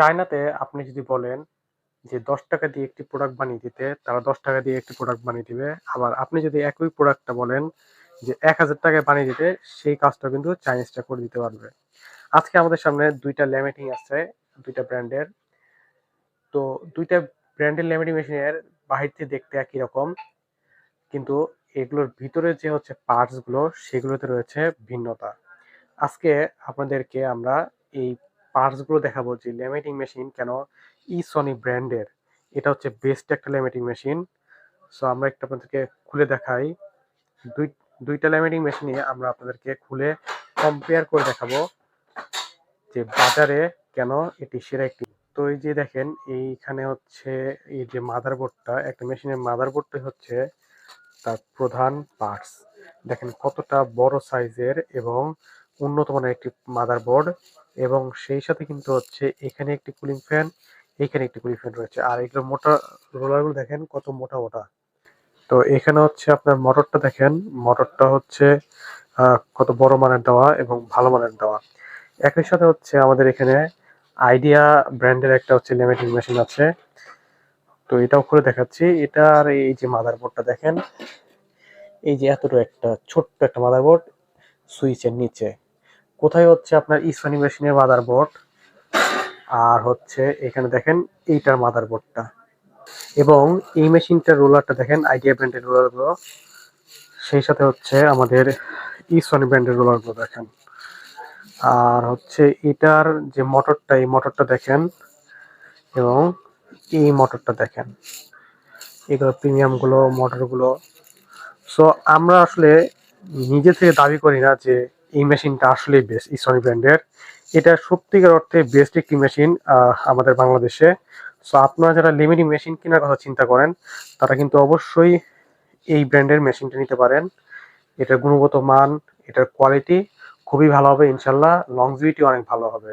চায়নাতে আপনি যদি বলেন যে ৳১০ দিয়ে একটি প্রোডাক্ট বানিয়ে দিতে, তারা ৳১০ দিয়ে একটি প্রোডাক্ট বানিয়ে দিবে। আবার আপনি যদি একই প্রোডাক্টটা বলেন যে এক হাজার টাকায় বানিয়ে দিতে, সেই কাজটা কিন্তু চাইনিজরা করে দিতে পারবে। আজকে আমাদের সামনে ২ টা ল্যামিনেটিং আছে, দুইটা ব্র্যান্ডের। তো দুইটা ব্র্যান্ডের ল্যামিনেটিং মেশিনের বাহির থেকে দেখতে একই রকম। কিন্তু এগুলোর ভিতরে যে হচ্ছে পার্টসগুলো সেগুলোতে রয়েছে ভিন্নতা। আজকে আপনাদেরকে আমরা এই পার্টসগুলো দেখাবো যে ল্যামিনেটিং মেশিন কেন ইসনি ব্র্যান্ডের। এটা হচ্ছে বেস্ট একটা ল্যামিনেটিং মেশিন। সো আমরা একটু আপনাদেরকে খুলে দেখাই। দুই ২ টা ল্যামিনেটিং মেশিনই আমরা আপনাদেরকে খুলে কম্পেয়ার করে দেখাবো যে বাজারে কেন এটি সেরা একটি। তো এই যে দেখেন এইখানে হচ্ছে এই যে মাদারবোর্ডটা, একটা মেশিনের মাদারবোর্ডটাই হচ্ছে তার প্রধান পার্টস। দেখেন কতটা বড় সাইজের এবং উন্নত মানের একটি মাদারবোর্ড এবং সেই সাথে কিন্তু হচ্ছে এখানে একটি কুলিং ফ্যান, এখানে একটি কুলিং ফ্যান রয়েছে। আর এগুলোর মোটর রোলারগুলো দেখেন কত মোটা, মোটা। তো এখানে হচ্ছে আপনার মোটরটা দেখেন, মোটরটা হচ্ছে কত বড় মানের দেওয়া এবং ভালো মানের দেওয়া। একই সাথে হচ্ছে আমাদের এখানে আইডিয়া ব্র্যান্ডের একটা হচ্ছে ল্যামিনেটিং মেশিন আছে। তো এটাও খুলে দেখাচ্ছি। এটার এই যে মাদারবোর্ডটা দেখেন। এই যে এতটুকু একটা ছোট্ট একটা মাদার মাদারবোর্ড সুইচের নিচে। কোথায় হচ্ছে আপনার ইসনি মেশিনের মাদার বোর্ড আর হচ্ছে এখানে দেখেন এইটার মাদার বোর্ডটা এবং এই মেশিনটার রোলারটা দেখেন আইডিয়া ব্র্যান্ডের রোলারগুলো। সেই সাথে হচ্ছে আমাদের ইসনি ব্র্যান্ডের রোলারগুলো দেখেন। আর হচ্ছে এটার যে মোটরটা, এই মোটরটা দেখেন এবং এই মোটরটা দেখেন। এগুলো প্রিমিয়ামগুলো মোটরগুলো। সো আমরা আসলে নিজে থেকে দাবি করি না যে এই মেশিনটা আসলেই বেস্ট ইসনি ব্র্যান্ডের। এটা সত্যিকার অর্থে বেস্ট একটি মেশিন আমাদের বাংলাদেশে। সো আপনারা যারা লিমিটিং মেশিন কেনার কথা চিন্তা করেন, তারা কিন্তু অবশ্যই এই ব্র্যান্ডের মেশিনটা নিতে পারেন। এটার গুণগত মান, এটার কোয়ালিটি খুবই ভালো হবে ইনশাল্লাহ লংজিভিটি অনেক ভালো হবে।